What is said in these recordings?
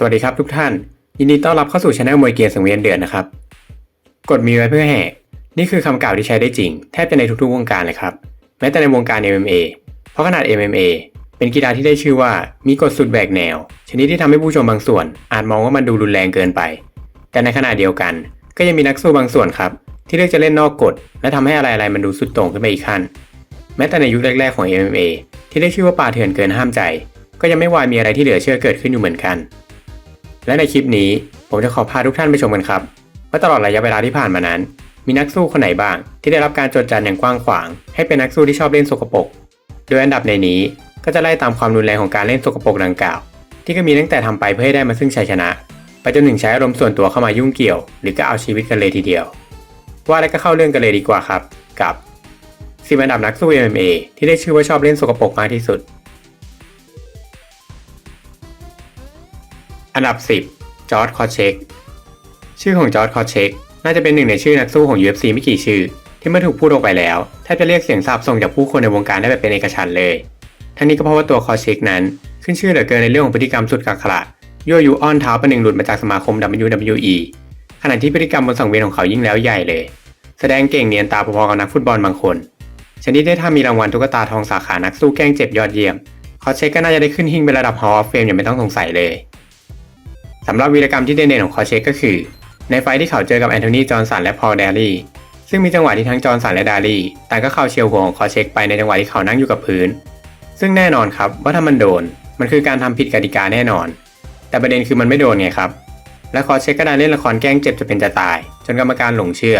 สวัสดีครับทุกท่าน ยินดีต้อนรับเข้าสู่ช anel มวยเกียร์สังเวียนเดือนนะครับ กฎมีไว้เพื่อแหก นี่คือคำกล่าวที่ใช้ได้จริง แทบจะในทุกๆวงการเลยครับ แม้แต่ในวงการ MMA เพราะขนาด MMA เป็นกีฬาที่ได้ชื่อว่ามีกฎสุดแบกแนว ชนิดที่ทำให้ผู้ชมบางส่วน อาจมองว่ามันดูรุนแรงเกินไป แต่ในขณะเดียวกัน ก็ยังมีนักสู้บางส่วนครับ ที่เลือกจะเล่นนอกกฎ และทำให้อะไรๆมันดูสุดโต่งขึ้นไปอีกขั้น แม้แต่ในยุคแรกๆของ MMA ที่ได้ชื่อว่าป่าเถื่อนเกินห้ามใจ ก็ยังไม่วายมีอะไรที่เหลือเชื่อเกิดขึ้นอยู่เหมือนกัน และในคลิปนี้ผมจะขอพาทุกท่านไปชมกันครับว่าตลอดระยะเวลาที่ผ่านมานั้น มีนักสู้คนไหนบ้าง ที่ได้รับการจดจันอย่างกว้างขวาง ให้เป็นนักสู้ที่ชอบเล่นสกปรกโดยอันดับในนี้ก็จะไล่ตามความรุนแรงของการเล่นสกปรกดังกล่าว ที่ก็มีตั้งแต่ทำไปเพื่อให้ได้มาซึ่งชัยชนะ ไปจนถึงใช้อารมณ์ส่วนตัวเข้ามายุ่งเกี่ยว หรือก็เอาชีวิตกันเลยทีเดียว ว่าแล้วก็เข้าเรื่องกันเลยดีกว่าครับ กับสิบอันดับนักสู้ MMA ที่ได้ชื่อว่าชอบเล่นสกปรกมากที่สุด อันดับ 10 จอร์ดคอเชกชื่อของจอร์ดคอเชกน่าจะเป็นหนึ่งในชื่อนักสู้ของ UFC ไม่กี่ชื่อ ที่เมื่อถูกพูดออกไปแล้วแทบจะเรียกเสียงสาบส่งจากผู้คนในวงการได้แบบเป็นเอกฉันท์เลย ทั้งนี้ก็เพราะว่าตัวคอเชกนั้น ขึ้นชื่อเหลือเกินในเรื่องของพฤติกรรมสุดกักขระยั่วยุอ้อนเท้าประหนึ่งหลุดมาจากสมาคม WWE ขณะที่พฤติกรรมบนสังเวียนของเขายิ่งแล้วใหญ่เลย แสดงเก่งเนียนตาพอๆกับนักฟุตบอลบางคนชนิดได้ถ้ามีรางวัลตุ๊กตาทองสาขานักสู้แกล้งเจ็บยอดเยี่ยมคอเชกก็น่าจะได้ขึ้นหิ้งเป็นระดับ Hall of Fame อย่างไม่ต้องสงสัยเลย สำหรับวีรกรรมที่เด่นๆของคอเชกก็คือ ในไฟที่เขาเจอกับแอนโทนีจอห์นสันและพอลเดลี่ซึ่งมีจังหวะที่ทั้งจอห์นสันและดาลี่ต่างก็เข้าเชียวหัวของคอเชกไปในจังหวะที่เขานั่งอยู่กับพื้น ซึ่งแน่นอนครับว่าถ้ามันโดนมันคือการทำผิดกติกาแน่นอน แต่ประเด็นคือมันไม่โดนไงครับ และคอเชกก็ได้เล่นละครแกล้งเจ็บจะเป็นจะตาย จนกรรมการหลงเชื่อ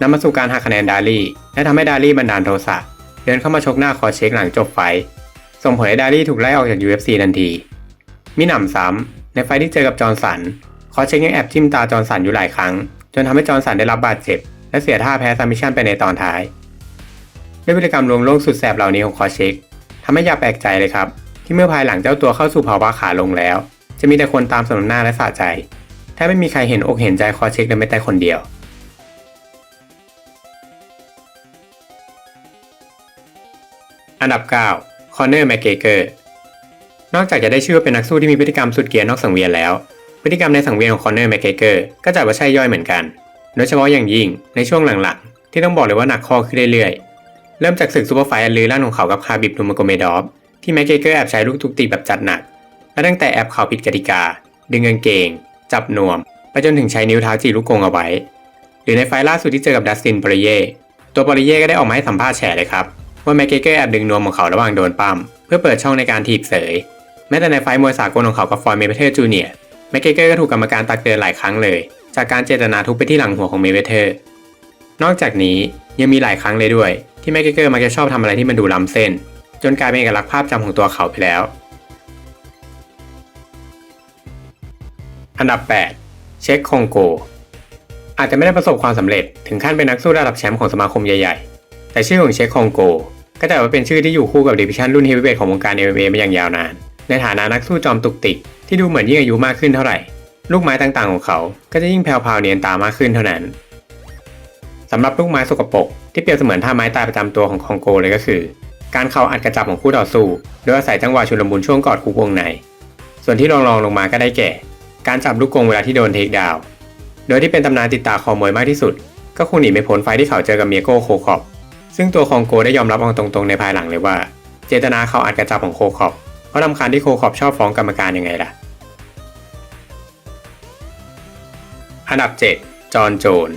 นำมาสู่การหักคะแนนดาลี่และทำให้ดาลี่บันดาลโทสะเดินเข้ามาชกหน้าคอเชกหลังจบไฟส่งผลให้ดาลี่ถูกไล่ออกจาก UFC ทันที มิหนำซ้ำ ในไฟที่เจอกับจอห์นสันคอเช็คยังแอบจิ้มตาจอร์นสันอยู่หลายครั้ง จนทำให้จอร์นสันได้รับบาดเจ็บ และเสียท่าแพ้ซัมมิชันไปในตอนท้าย ด้วยพฤติกรรมลวงโลกสุดแสบเหล่านี้ของคอเช็คทำให้อย่าแปลกใจเลยครับ ที่เมื่อภายหลังเจ้าตัวเข้าสู่ภาวะขาลงแล้ว จะมีแต่คนตามสนมหน้าและสะใจแทบไม่มีใครเห็นอกเห็นใจคอเช็คเลยแม้แต่คนเดียวอันดับ 9 คอนเนอร์แมกเกเกอร์ นอกจากจะได้ชื่อว่าเป็นนักสู้ที่มีพฤติกรรมสุดเกียร์นอกสังเวียนแล้ว พฤติกรรมในสังเวียนของคอนเนอร์แมกเกเกอร์ก็จัดว่าใช่ย่อยเหมือนกัน โดยเฉพาะอย่างยิ่งในช่วงหลังๆ ที่ต้องบอกเลยว่าหนักข้อขึ้นเรื่อยๆ เริ่มจากศึกซูเปอร์ไฟท์อันลือลั่นของเขากับคาบิบนูมโกเมดอฟที่แมกเกเกอร์แอบใช้ลูกทุกตีแบบจัดหนัก และตั้งแต่แอบเขาผิดกติกา ดึงกางเกง จับนวม ไปจนถึงใช้นิ้วเท้าจีลูกกงเอาไว้ หรือในไฟล์ล่าสุดที่เจอกับดัสตินปริเย่ตัวปริเย่ก็ได้ออกมาให้สัมภาษณ์แฉเลยครับว่าแมกเกเกอร์แอบดึงนวมของเขาระหว่างโดนปั้มเพื่อเปิดช่องในการถีบเสย แม้แต่ในไฟล์มวยสากลของเขากับฟอยเมเวเทอร์จูเนียร์แมกเกเกอร์ก็ถูกกรรมการตักเตือนหลายครั้งเลย จากการเจตนาทุบไปที่หลังหัวของเมเวเทอร์นอกจากนี้ยังมีหลายครั้งเลยด้วย ที่แมกเกเกอร์มักจะชอบทำอะไรที่มันดูล้ำเส้น จนกลายเป็นเอกลักษณ์ภาพจำของตัวเขาไปแล้ว อันดับ 8 เช็คคองโก อาจจะไม่ได้ประสบความสำเร็จถึงขั้นเป็นนักสู้ระดับแชมป์ของสมาคมใหญ่ๆ แต่ชื่อของเช็คคองโก ก็แต่ว่าเป็นชื่อที่อยู่คู่กับดิวิชั่นรุ่นเฮฟวีเวทของวงการ MMA มาอย่างยาวนาน ในฐานะนักสู้จอมตุกติกที่ดูเหมือนยิ่งอายุมากขึ้นเท่าไหร่ ลูกไม้ต่างๆของเขาก็จะยิ่งแผ่วๆเนียนตามากขึ้นเท่านั้นสำหรับลูกไม้สกปรกที่เปรียบเสมือนท่าไม้ตายประจำตัวของคองโกเลยก็คือ การเข่าอัดกระจับของคู่ต่อสู้โดยอาศัยจังหวะชุลมุนช่วงกอดคู่วงใน ส่วนที่รองรองลงมาก็ได้แก่ การจับลูกกงเวลาที่โดนเทคดาวน์โดยที่เป็นตำนานติดตาคอมวยมากที่สุด ก็คงหนีไม่พ้นไฟที่เขาเจอกับเมียโก้โคคอปซึ่งตัวคองโกได้ยอมรับเอาตรงๆในภายหลังเลยว่า เจตนาเขาอัดกระจับของโคคอป เพราะลำคาญที่โคคอปชอบฟ้องกรรมการยังไงล่ะ อันดับ 7 จอห์นโจน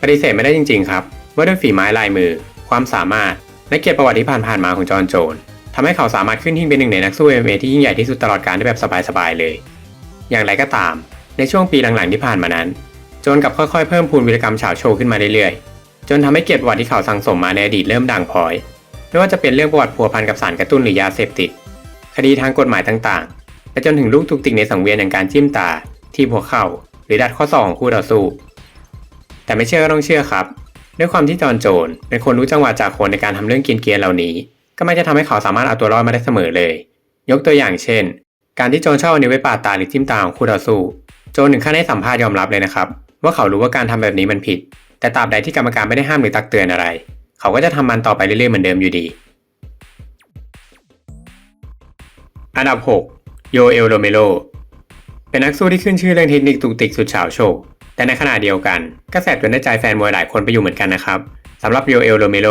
ปฏิเสธไม่ได้จริง ๆ ครับ ว่าด้วยฝีไม้ลายมือ ความสามารถ และเกียรติประวัติที่ผ่านๆมาของจอห์นโจนทำให้เขาสามารถขึ้นหิ้งเป็นหนึ่งในนักสู้ MMA ที่ยิ่งใหญ่ที่สุดตลอดการได้แบบสบายๆเลย อย่างไรก็ตาม ในช่วงปีหลังๆที่ผ่านมานั้น โจนกับค่อยๆเพิ่มพูนวิรกรรมฉาโชว์ขึ้นมาเรื่อยๆ จนทำให้เกียรติประวัติที่เขาสั่งสมมาในอดีตเริ่มด่างพร้อย ไม่ว่าจะเป็นเรื่องประวัติพัวพันกับสารกระตุ้นหรือยาเสพติด คดีทางกฎหมายต่างๆ และจนถึงลูกทุกติกในสังเวียนอย่างการจิ้มตา ที่หัวเข่า หรือดัดข้อศอกของคู่ต่อสู้ แต่ไม่เชื่อก็ต้องเชื่อครับ ด้วยความที่จอห์นโจนเป็นคนรู้จังหวะจากคนในการทำเรื่องกินเกียร์เหล่านี้ ก็ไม่จะทำให้เขาสามารถเอาตัวรอดมาได้เสมอเลย ยกตัวอย่างเช่น การที่โจนชอบเอานิ้วไว้ปาดตาหรือจิ้มตาของคู่ต่อสู้ โจนถึงขั้นให้สัมภาษณ์ยอมรับเลยนะครับ ว่าเขารู้ว่าการทำแบบนี้มันผิด แต่ตราบใดที่กรรมการไม่ได้ห้ามหรือตักเตือนอะไร เขาก็จะทำมันต่อไปเรื่อยๆเหมือนเดิมอยู่ดี อันดับ 6 โยเอลโรเมโล เป็นนักสู้ที่ขึ้นชื่อเรื่องเทคนิคตุกติกสุดเฉาโชว์แต่ในขณะเดียวกันก็แสบจนได้ใจแฟนมวยหลายคนไปอยู่เหมือนกันนะครับสำหรับโยเอลโรเมโร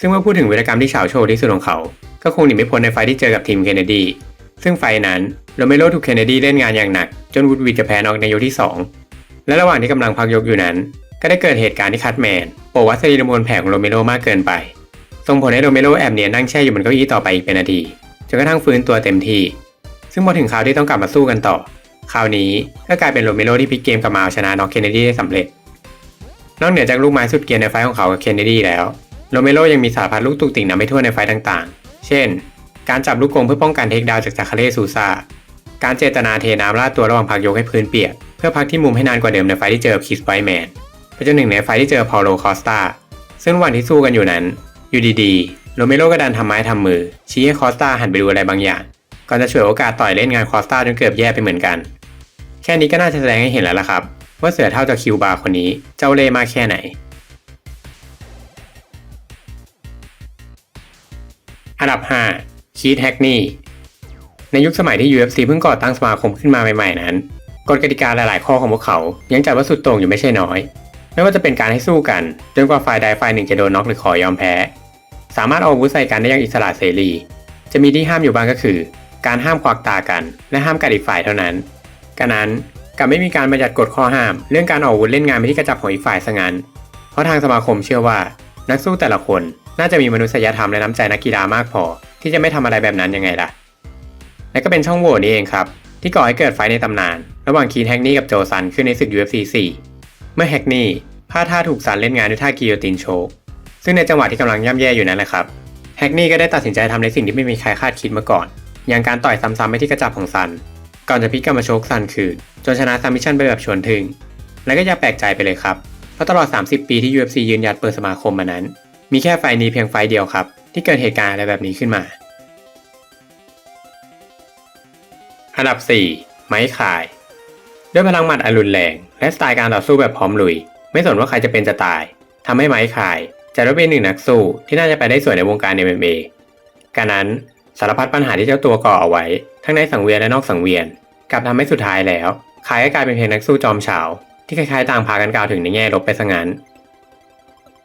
ซึ่งเมื่อพูดถึงวีรกรรมที่เฉาโชว์ที่สุดของเขา ก็คงหนีไม่พ้นในไฟที่เจอกับทีมเคนเนดี ซึ่งไฟนั้นโรเมโรถูกเคนเนดีเล่นงานอย่างหนัก จนวูดวีดจะแพ้นอกในยกที่ 2 และระหว่างที่กำลังพักยกอยู่นั้น ก็ได้เกิดเหตุการณ์ที่คัตแมนโปวัสลีนมวลแผลของโรเมโรมากเกินไปส่งผลให้โรเมโรแอบเนียนนั่งแช่อยู่บนเก้าอี้ต่อไปอีกเป็นนาที จนกระทั่งฟื้นตัวเต็มที่ ซึ่งพอถึงคราวที่ต้องกลับมาสู้กันต่อ คราวนี้ก็กลายเป็นโรเมโรที่พลิกเกมกลับมาเอาชนะน็อกเคนเนดีได้สำเร็จ นอกเหนือจากลูกไม้สุดเกียนในไฟของเขากับเคนเนดีแล้ว โรเมโรยังมีสารพัดลูกตุกติ่งนำไปทั่วในไฟต่างๆ เช่น การจับลูกกงเพื่อป้องกันเทคดาวจากจาคาเลซูซาการเจตนาเทน้ำราดตัวระหว่างพักยกให้พื้นเปียก เพื่อพักที่มุมให้นานกว่าเดิมในไฟที่เจอคิสไวแมนไปจนหนึ่งในไฟที่เจอพาโลคอสตาซึ่งว่างที่สู้กันอยู่นั้นอยู่ดีๆ โรเมโรก็ดันทำไม้ทำมือ ชี้ให้คอสตาหันไปดูอะไรบางอย่าง ก่อนจะฉวยโอกาสต่อยเล่นงานคอสตาจนเกือบแย่ไปเหมือนกัน แค่นี้ก็น่าจะแสดงให้เห็นแล้วล่ะครับ ว่าเสือเท่าจากคิวบาร์คนนี้เจ้าเล่ห์มากแค่ไหน อันดับ 5 คีธแฮกนี่ ในยุคสมัยที่ UFC เพิ่งก่อตั้งสมาคมขึ้นมาใหม่ๆนั้นกฎกติกาหลายๆข้อของพวกเขา ยังจัดว่าสุดโต่งอยู่ไม่ใช่น้อย ไม่ว่าจะเป็นการให้สู้กันจนกว่าฝ่ายใดฝ่ายหนึ่งจะโดนน็อกหรือขอยอมแพ้ สามารถเอาอาวุธใส่กันได้อย่างอิสระเสรี จะมีที่ห้ามอยู่บ้างก็คือ การห้ามควักตากัน และห้ามกัดอีกฝ่ายเท่านั้นกะนั้นกับไม่มีการบัญญัติกฎข้อห้าม เรื่องการออกอาวุธเล่นงานไปที่กระจับของอีกฝ่ายซะงั้น เพราะทางสมาคมเชื่อว่า นักสู้แต่ละคนน่าจะมีมนุษยธรรมและน้ำใจนักกีฬามากพอ ที่จะไม่ทำอะไรแบบนั้นยังไงล่ะ และก็เป็นช่องโหว่นี้เองครับ ที่ก่อให้เกิดไฟในตำนาน ระหว่างคีนแฮกนี่กับโจซันขึ้นในศึก UFC 4 เมื่อแฮกนี่พลาดท่าถูกซันเล่นงานด้วยท่ากิโยตินโชก ซึ่งในจังหวะที่กำลังย่ำแย่อยู่นั้นแหละครับแฮกนี่ก็ได้ตัดสินใจทำในสิ่งที่ไม่มีใครคาดคิดมาก่อน อย่างการต่อยซ้ำๆไปที่กระจับของซัน ก่อนจะพลิกกลับมาโชกซันคืนจนชนะซัมมิชชั่นไปแบบชวนถึง และก็อย่าแปลกใจไปเลยครับ เพราะตลอด 30 ปีที่ UFC ยืนหยัดเปิดสมาคมมานั้น มีแค่ไฟนี้เพียงไฟเดียวครับ ที่เกิดเหตุการณ์อะไรแบบนี้ขึ้นมา อันดับ 4 ไม้ขาย ด้วยพลังหมัดอันรุนแรง และสไตล์การต่อสู้แบบพร้อมลุย ไม่สนว่าใครจะเป็นจะตายทำให้ไม้ขาย จัดว่าเป็นหนึ่งนักสู้ที่น่าจะไปได้สวยในวงการ MMA การนั้นสารพัดปัญหาที่เจ้าตัวก่อเอาไว้ ทั้งในสังเวียนและนอกสังเวียนกลับทำให้สุดท้ายแล้วขายก็กลายเป็นเพียงนักสู้จอมเฉาที่คล้ายๆต่างพากันกล่าวถึงในแง่ลบไปซะงั้น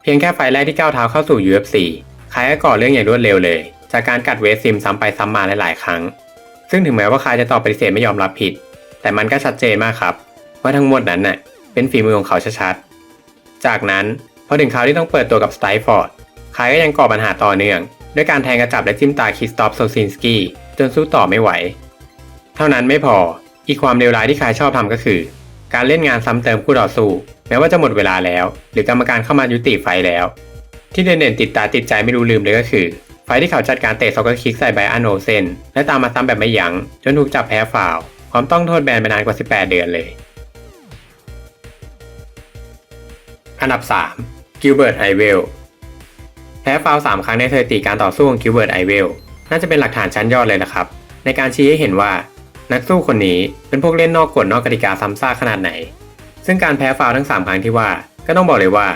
เพียงแค่ไฟแรกที่ก้าวเท้าเข้าสู่ UFC คายก็ก่อเรื่องอย่างรวดเร็วเลย จากการกัดเวสซิมซ้ำไปซ้ำมาหลายๆครั้ง ซึ่งถึงแม้ว่าคายจะตอบปฏิเสธไม่ยอมรับผิด แต่มันก็ชัดเจนมากครับว่าทั้งหมดนั้นน่ะเป็นฝีมือของเขาชัดๆจากนั้น พอถึงคราวที่ต้องเปิดตัวกับสไตฟอร์ดคายก็ยังก่อปัญหาต่อเนื่อง ด้วยการแทงกระจับและจิ้มตาคิสตอฟโซซินสกี้จนสู้ต่อไม่ไหว เท่านั้นไม่พอ อีกความเลวร้ายที่คายชอบทำก็คือ การเล่นงานซ้ำเติมคู่ต่อสู้ แม้ว่าจะหมดเวลาแล้ว หรือกรรมการเข้ามายุติไฟแล้ว ที่เด่นๆติดตาติดใจไม่รู้ลืมเลยก็คือ ไฟที่เขาจัดการเตะซ็อกเกอร์คิกใส่ไบอันโนเซนและตามมาซ้ำแบบไม่ยัง้งจนถูกจับแพ้ฟาวพร้อมต้องโทษแบนไปนานกว่า 18 เดือนเลย อันดับ 3 กิลเบิร์ตไอเวลแพ้ฟาวล์3ครั้งในสถิติการต่อสู้ของกิลเบิร์ตไอเวลน่าจะเป็นหลักฐานชั้นยอดเลยละครับ ในการชี้ให้เห็นว่า นักสู้คนนี้เป็นพวกเล่นนอกกฎนอกกติกาซ้ำซากขนาดไหน ซึ่งการแพ้ฟาวทั้ง 3 ครั้งที่ว่า ก็ต้องบอกเลยว่า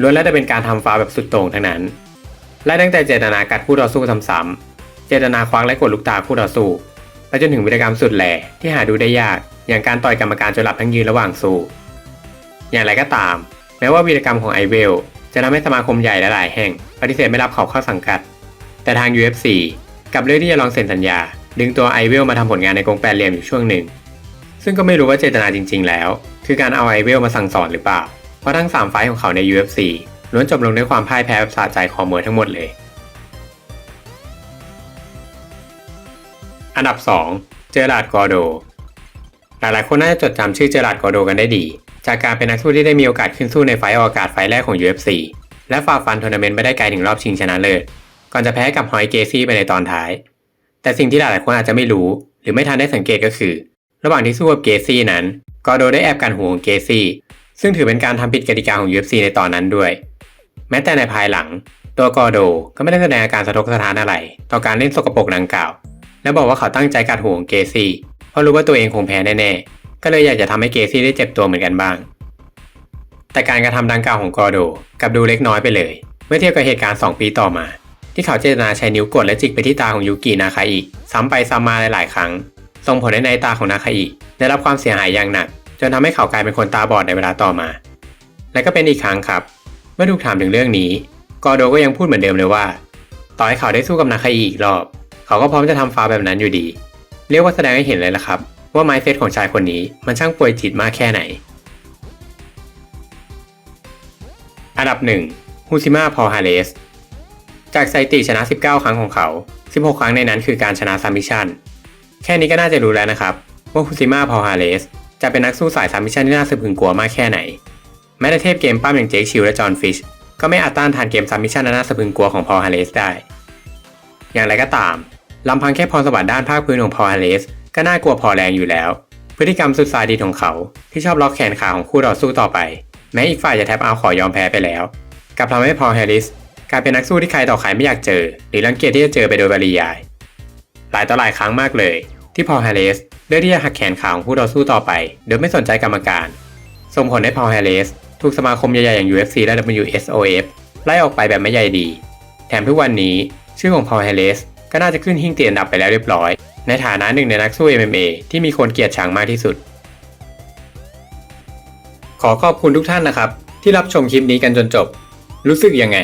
ล้วนแล้วแต่เป็นการทำฟาวแบบสุดโต่งทั้งนั้น และตั้งแต่เจตนากัดคู่ต่อสู้ซ้ำๆเจตนาควักและกดลูกตาคู่ต่อสู้ไปจนถึงวิธีกรรมสุดแหล่ที่หาดูได้ยาก อย่างการต่อยกรรมการจนหลับทั้งยืนระหว่างสู้อย่างไรก็ตาม ม้ว่าวีรกรรมของไอเวลจะทำให้สมาคมใหญ่หลายๆแห่ง ปฏิเสธไม่รับเขาเข้าสังกัด แต่ทาง UFC กับเลือกที่จะลองเซ็นสัญญา ดึงตัวไอเวลมาทำผลงานในกรงแปดเหลี่ยมอยู่ช่วงหนึ่ง ซึ่งก็ไม่รู้ว่าเจตนาจริง ๆ แล้ว คือการเอาไอเวลมาสั่งสอนหรือเปล่า เพราะทั้ง 3 ไฟท์ของเขาใน UFC ล้วนจบลงด้วยความพ่ายแพ้แบบสะใจของมวยทั้งหมดเลย อันดับ 2 เจอราร์ดกอร์โด หลายๆ คนน่าจะจดจำชื่อเจอราร์ดกอร์โดกันได้ดี จากการเป็นนักสู้ที่ได้มีโอกาสขึ้นสู้ในไฟท์ออกอากาศไฟท์แรกของ UFC และฝ่าฟันทัวร์นาเมนต์ไปได้ไกลถึงรอบชิงชนะเลิศก่อนจะแพ้กับฮอยเกซี่ไปในตอนท้าย แต่สิ่งที่หลายๆคนอาจจะไม่รู้ หรือไม่ทันได้สังเกตก็คือ ระหว่างที่สู้กับเกซี่นั้นกอร์โดได้แอบกันหัวของเกซี่ ซึ่งถือเป็นการทำผิดกติกาของ UFC ในตอนนั้นด้วย แม้แต่ในภายหลัง ตัวกอร์โดก็ไม่ได้แสดงอาการสะทกสะท้านอะไร ต่อการเล่นสกปรกดังกล่าว และบอกว่าเขาตั้งใจกัดหัวของเกซี่เพราะรู้ว่าตัวเองคงแพ้แน่ๆ ก็เลยอยากจะทำให้เกซี่ได้เจ็บตัวเหมือนกันบ้าง แต่การกระทำดังกล่าวของกอโดกับดูเล็กน้อยไปเลย เมื่อเทียบกับเหตุการณ์ 2 ปีต่อมา ที่เขาเจตนาใช้นิ้วกดและจิกไปที่ตาของยูกินาคาอิซ้ำไปซ้ำมาหลายๆ ครั้ง ส่งผลให้ในตาของนาคาอิได้รับความเสียหายอย่างหนัก จนทำให้เขากลายเป็นคนตาบอดในเวลาต่อมา และก็เป็นอีกครั้งครับ เมื่อถูกถามถึงเรื่องนี้ กอโดก็ยังพูดเหมือนเดิมเลยว่า ต่อให้เขาได้สู้กับนาคาอิอีกรอบ เขาก็พร้อมจะทำฟาแบบนั้นอยู่ดี เรียกว่าแสดงให้เห็นเลยละครับ ว่าไมซ์เซตของชายคนนี้มันช่างป่วยจิตมากแค่ไหน อันดับ1ฮูซิมาพอฮาเลส จากสถิติชนะ 19 ครั้งของเขา 16 ครั้งในนั้นคือการชนะซัมมิชชันแค่นี้ก็น่าจะรู้แล้วนะครับว่าฮูซิมาพอฮาเลสจะเป็นนักสู้สายซัมมิชชันที่น่าสะพึงกลัวมากแค่ไหน แม้แต่เทพเกมปั้มอย่างเจคชิลและจอห์นฟิชก็ไม่อาจต้านทานเกมซัมมิชชันนน่าสะพึงกลัวของพอฮาเลสได้ อย่างไรก็ตามลำพังแค่พรสวรรค์ด้านภาคพื้นของพอฮาเลส ก็น่ากลัวพอแรงอยู่แล้ว พฤติกรรมสุดซาดิสของเขา ที่ชอบล็อกแขนขาของคู่ต่อสู้ต่อไป แม้อีกฝ่ายจะแทบเอาขอยอมแพ้ไปแล้วกลับทำให้พอลแฮริสกลายเป็นนักสู้ที่ใครต่อใครไม่อยากเจอ หรือรังเกียจที่จะเจอไปโดยปริยาย หลายต่อหลายครั้งมากเลย ที่พอลแฮริสเลือกที่จะหักแขนขาของคู่ต่อสู้ต่อไป โดยไม่สนใจกรรมการส่งผลให้พอลแฮริสถูกสมาคมใหญ่ๆอย่าง UFC และ WSOF ไล่ออกไปแบบไม่ใยดี แถมทุกวันนี้ชื่อของพอลแฮริสก็น่าจะขึ้นหิ้งเตียนดับไปแล้วเรียบร้อย ในฐานะหนึ่งในนักสู้ MMA ที่มีคนเกลียดชังมากที่สุด ขอขอบคุณทุกท่านนะครับ ที่รับชมคลิปนี้กันจนจบ รู้สึกยังไง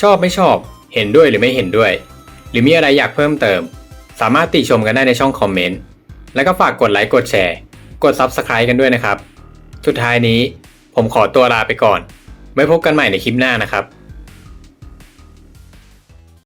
ชอบไม่ชอบ เห็นด้วยหรือไม่เห็นด้วย หรือมีอะไรอยากเพิ่มเติม สามารถติชมกันได้ในช่องคอมเมนต์ แล้วก็ฝากกดไลค์กดแชร์ กด Subscribe กันด้วยนะครับ สุดท้ายนี้ ผมขอตัวลาไปก่อน ไว้พบกันใหม่ในคลิปหน้านะครับ